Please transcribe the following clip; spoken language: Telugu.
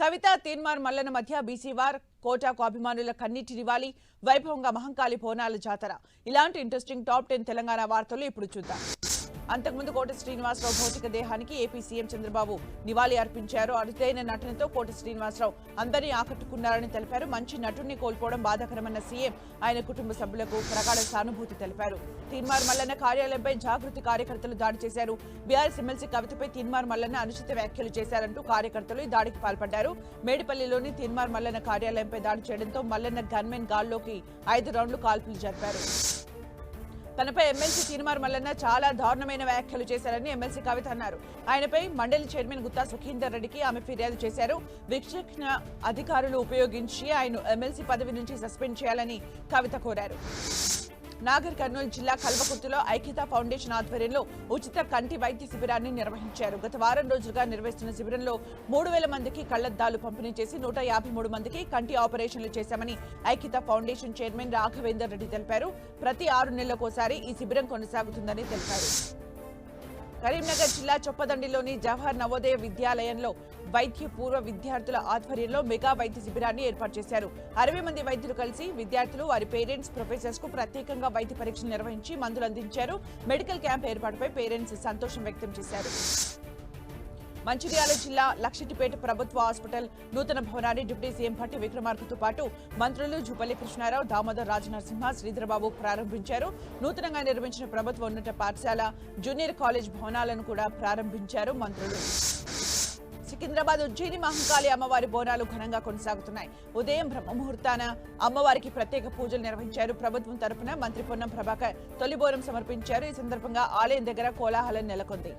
కవిత తీన్మార్ మల్లన మధ్య బీసీవార్ కోటాకు అభిమానుల కన్నీటి నివాళి వైభవంగా మహంకాళి బోనాల జాతర. ఇలాంటి ఇంట్రెస్టింగ్ టాప్ టెన్ తెలంగాణ వార్తలు ఇప్పుడు చూద్దాం. అంతకుముందు కోట శ్రీనివాసరావు భౌతిక దేహానికి ఏపీ సీఎం చంద్రబాబు నివాళి అర్పించారు. అరుదైన నటనతో కోట శ్రీనివాసరావు అందరినీ ఆకట్టుకున్నారని తెలిపారు. మంచి నటుడిని కోల్పోవడం బాధాకరమన్న సీఎం ఆయన కుటుంబ సభ్యులకు ప్రగాఢ సానుభూతి తెలిపారు. తీన్మార్ మల్లన్న కార్యాలయంపై జాగృతి కార్యకర్తలు దాడి చేశారు. బీఆర్ఎస్ ఎమ్మెల్సీ కవితపై తీన్మార్ మల్లన్న అనుచిత వ్యాఖ్యలు చేశారంటూ కార్యకర్తలు ఈ దాడికి పాల్పడ్డారు. మేడిపల్లిలోని తీన్మార్ మల్లన్న కార్యాలయంపై దాడి చేయడంతో మల్లన్న గన్మెన్ గాల్లోకి ఐదు రౌండ్లు కాల్పులు జరిపారు. తనపై ఎమ్మెల్సీ తీర్మార్ మల్లన్న చాలా దారుణమైన వ్యాఖ్యలు చేశారని ఎమ్మెల్సీ కవిత అన్నారు. ఆయనపై మండలి చైర్మన్ గుత్తా సుఖీందర్ రెడ్డికి ఆమె ఫిర్యాదు చేశారు. విచక్షణ అధికారులు ఉపయోగించి ఆయన ఎమ్మెల్సీ పదవి నుంచి సస్పెండ్ చేయాలని కవిత కోరారు. నాగర్ కర్నూలు జిల్లా కల్వకుర్తిలో ఐక్యతా ఫౌండేషన్ ఆధ్వర్యంలో ఉచిత కంటి వైద్య శిబిరాన్ని నిర్వహించారు. గత వారం రోజులుగా నిర్వహిస్తున్న శిబిరంలో మూడు వేల మందికి కళ్ళద్దాలు పంపిణీ చేసి నూట యాభై మూడు మందికి కంటి ఆపరేషన్లు చేశామని ఐక్యతా ఫౌండేషన్ చైర్మన్ రాఘవేందర్ రెడ్డి తెలిపారు. ప్రతి ఆరు నెలలకోసారి ఈ శిబిరం కొనసాగుతుందని తెలిపారు. కరీంనగర్ జిల్లా చొప్పదండిలోని జవహర్ నవోదయ విద్యాలయంలో వైద్య పూర్వ విద్యార్థుల ఆధ్వర్యంలో మెగా వైద్య శిబిరాన్ని ఏర్పాటు చేశారు. అరవై మంది వైద్యులు కలిసి విద్యార్థులు వారి పేరెంట్స్ ప్రొఫెసర్స్కు ప్రత్యేకంగా వైద్య పరీక్షలు నిర్వహించి మందులు అందించారు. మెడికల్ క్యాంప్ ఏర్పాటుపై పేరెంట్స్ సంతోషం వ్యక్తం చేశారు. మంచిర్యాల జిల్లా లక్షటిపేట ప్రభుత్వ హాస్పిటల్ నూతన భవనాన్ని డిప్యూటీ సీఎం భట్టి విక్రమార్కతో పాటు మంత్రులు జుపల్లి కృష్ణారావు దామోదర్ రాజనరసింహ శ్రీధరబాబు ప్రారంభించారు. నూతనంగా నిర్మించిన ప్రభుత్వ ఉన్నత పాఠశాల జూనియర్ కాలేజ్ భవనాలను కూడా ప్రారంభించారు మంత్రులు. సికింద్రాబాద్ ఉజ్జయిని మహంకాళి అమ్మవారి బోనాలు ఘనంగా కొనసాగుతున్నాయి. ఉదయం బ్రహ్మముహూర్తాన అమ్మవారికి ప్రత్యేక పూజలు నిర్వహించారు. ప్రభుత్వం తరఫున మంత్రి పొన్నం ప్రభాకర్ తొలి బోనం సమర్పించారు. ఈ సందర్భంగా ఆలయం దగ్గర కోలాహలం నెలకొంది.